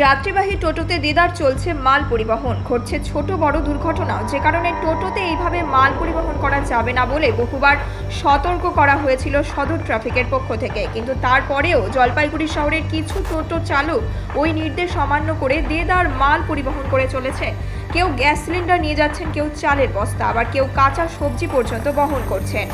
যাত্রীবাহী টোটোতে দিদার চলছে মাল পরিবহন। ঘটছে ছোট বড় দুর্ঘটনাও যে কারণে টোটোতে এইভাবে মাল পরিবহন করা যাবে না বলে বহুবার সতর্ক করা হয়েছিল সদর ট্রাফিকের পক্ষ থেকে। কিন্তু তারপরেও জলপাইগুড়ি শহরের কিছু টোটো চালক ওই নির্দেশ অমান্য করে দেদার মাল পরিবহন করে চলেছে। কেউ গ্যাস সিলিন্ডার নিয়ে যাচ্ছেন, কেউ চালের বস্তা, আবার কেউ কাঁচা সবজি পর্যন্ত বহন করছেন।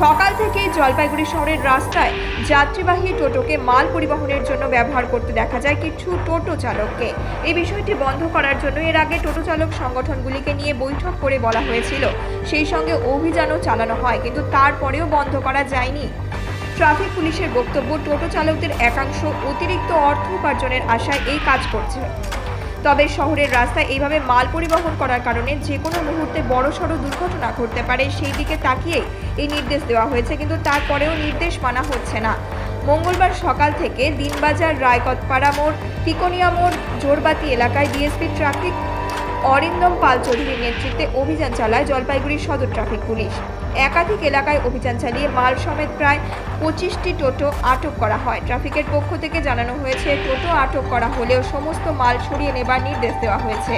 সকাল থেকেই জলপাইগুড়ি শহরের রাস্তায় যাত্রীবাহী টোটোকে মাল পরিবহনের জন্য ব্যবহার করতে দেখা যায় কিছু টোটো চালককে। এই বিষয়টি বন্ধ করার জন্য এর আগে টোটো চালক সংগঠনগুলিকে নিয়ে বৈঠক করে বলা হয়েছিল। সেই সঙ্গে অভিযানও চালানো হয়, কিন্তু তারপরেও বন্ধ করা যায়নি। ট্রাফিক পুলিশের বক্তব্য, টোটো চালকদের একাংশ অতিরিক্ত অর্থ উপার্জনের আশায় এই কাজ করছে। তবে শহরের রাস্তায় এইভাবে মাল পরিবহন করার কারণে যে কোনো মুহূর্তে বড়সড় দুর্ঘটনা ঘটতে পারে, সেই দিকে তাকিয়েই এই নির্দেশ দেওয়া হয়েছে। কিন্তু তারপরেও নির্দেশ মানা হচ্ছে না। মঙ্গলবার সকাল থেকে দিনবাজার রায়কতপাড়া মোড়, তিকোনিয়া মোড়, জোরবাতি এলাকায় ডিএসপি ট্রাফিক, অরিন্দম পাল চৌধুরীর নেতৃত্বে অভিযান চালায় জলপাইগুড়ি সদর ট্রাফিক পুলিশ। একাধিক এলাকায় অভিযান চালিয়ে মাল সমেত প্রায় পঁচিশটি টোটো আটক করা হয়। ট্রাফিকের পক্ষ থেকে জানানো হয়েছে, টোটো আটক করা হলেও সমস্ত মাল সরিয়ে নেবার নির্দেশ দেওয়া হয়েছে।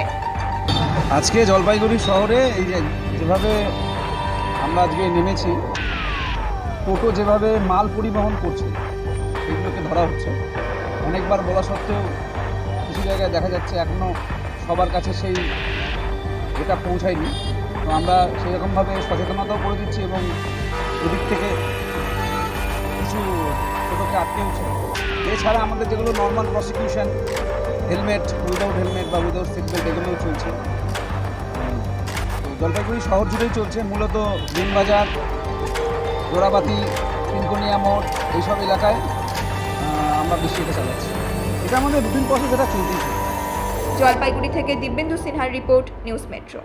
আজকে জলপাইগুড়ি শহরে এই যে যেভাবে আমরা আজকে নেমেছি, টোটো যেভাবে মাল পরিবহন করছে, এগুলোকে ধরা হচ্ছে। অনেকবার বলা সত্ত্বেও কিছু জায়গায় দেখা যাচ্ছে এখনও সবার কাছে সেই এটা পৌঁছায়নি। তো আমরা সেরকমভাবে সচেতনতাও করে দিচ্ছি এবং এদিক থেকে কিছু টোটোকে আটকেওছে এছাড়া আমাদের যেগুলো normal prosecution helmet without helmet বা উইদাউট সিট বেল্ট এগুলোও চলছে। জলপাইগুড়ি শহর জুড়েই চলছে। মূলত দিনবাজার গোড়াবাতি তিনকোনিয়া মোড়, এইসব এলাকায় আমরা বেশি এটা চালাচ্ছি। এটা আমাদের রুটিন প্রসেস এটা চলতেই জলপাইগুড়ি থেকে দিব্যেন্দু সিনহার রিপোর্ট, নিউজ মেট্রো।